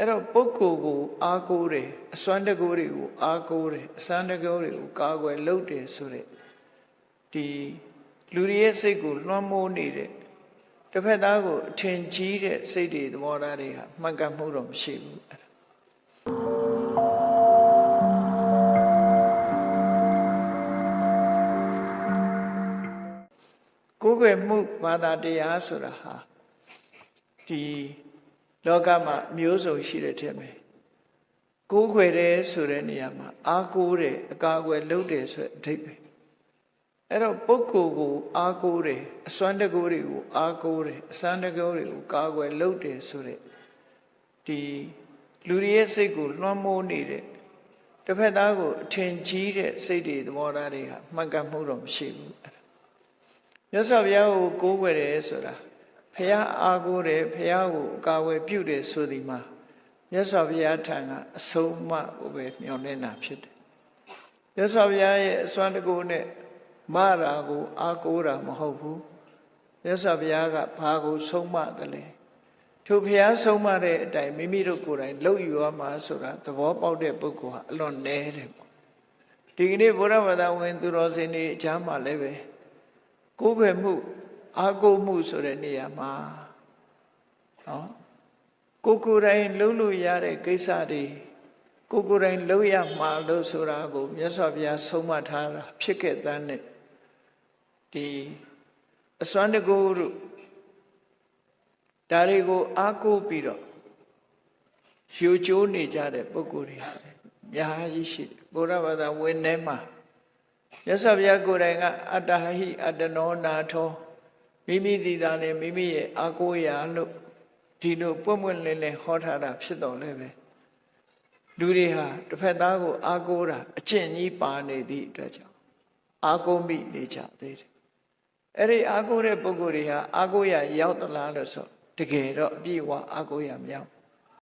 အဲ့တော့ပုဂ္ဂိုလ်ကိုအားကိုးတယ်အစွမ်းတကူတွေကိုအားကိုးတယ်အစွမ်းတကူတွေကိုကာကွယ်လုပ်တယ်ဆိုတဲ့ဒီလူတွေရဲ့စိတ်ကိုလွှမ်းမိုးနေတဲ့တစ်ဖက်သားကိုအထင်ကြီးတဲ့စိတ်တွေသဘောထားတွေဟာမှန်ကန်မှုတော့မရှိဘူးအဲ့ဒါကိုယ်ွယ်မှုဘာသာတရားဆိုတာဟာဒီ လောကမှာမျိုးစုံရှိတဲ့ထဲမှာကိုးခွေတယ်ဆိုတဲ့နေရာမှာအာကိုးတယ်အကာအကွယ်လုပ်တယ်ဆိုတဲ့အဓိပ္ပာယ်အဲ့တော့ပုဂ္ဂိုလ်ကိုအာကိုးတယ်အစွမ်းတကူတွေကိုအာကိုးတယ်အစွမ်းတကူတွေကိုကာကွယ်လုပ်တယ်ဆိုတဲ့ဒီလူတွေရဲ့စိတ်ကိုလွှမ်းမိုးနေတဲ့တစ်ဖက်သားကိုအထင်ကြီးတဲ့စိတ်တွေသဘောထားတွေဟာမှန်ကန်မှုတော့မရှိဘူးအဲ့ဒါမြတ်စွာဘုရားကိုကိုးကွယ်တယ်ဆိုတာ ဖះအားကိုးတယ်ဖះကိုအကာအကွယ်ပြုတယ်ဆိုဒီမှာမြတ်စွာဘုရားထံကအဆုံးအမကိုပဲမျှော်လင့်တာဖြစ်တယ်မြတ်စွာဘုရားရဲ့အစွမ်းတကူနဲ့မရာကိုအားကိုးတာမဟုတ်ဘူးမြတ်စွာဘုရားကဘာကိုဆုံးမတယ်လဲထိုဘုရားဆုံးမတဲ့အတိုင်းမိမိတို့ကိုယ်တိုင်လုပ်ယူရမှာဆိုတာသဘောပေါက်တဲ့ပုဂ္ဂိုလ်ဟာအလွန်နည်းတယ်ပေါ့ဒီကနေ့ဘုရားဘာသာဝင် သူတော်စင်တွေအချမ်းမှာလည်းပဲကိုယ်ွယ်မှု အာကိုမှုဆိုတဲ့နေရာမှာနော်ကိုကိုယ်တိုင်လုံးလို့ရတဲ့ကိစ္စတွေကိုကိုယ်တိုင်လုံးရမှာလို့ဆိုတာကိုမြတ်စွာဘုရားဆုံးမထားတာဖြစ်ခဲ့တဲ့နဲ့ဒီအစွမ်းတကူတို့ဒါတွေကိုအာကိုပြီးတော့ယူကျိုးနေကြတဲ့ပုဂ္ဂိုလ်တွေအများကြီးရှိတယ်ဘုရားဘာသာဝင်ထဲမှာမြတ်စွာဘုရားကိုယ်တိုင်ကအတ္တဟိအတ္တနောနာထော မိမိတည်တာနဲ့မိမိရဲ့အာကိုရာလို့ဒီလိုပွင့်ပွင့်လင်းလင်းဟောထားတာဖြစ်တော်လဲပဲလူတွေဟာတစ်ဖက်သားကို အာကိုတာအကျင့်ကြီးပါနေသည့်အတွက်ကြောင့်အာကိုမိနေကြသေးတယ်အဲ့ဒီအာကိုတဲ့ပုဂ္ဂိုလ်တွေဟာအာကိုရရောက်သလားလို့ဆိုတကယ်တော့အပြည့်အဝအာကိုရမရောက်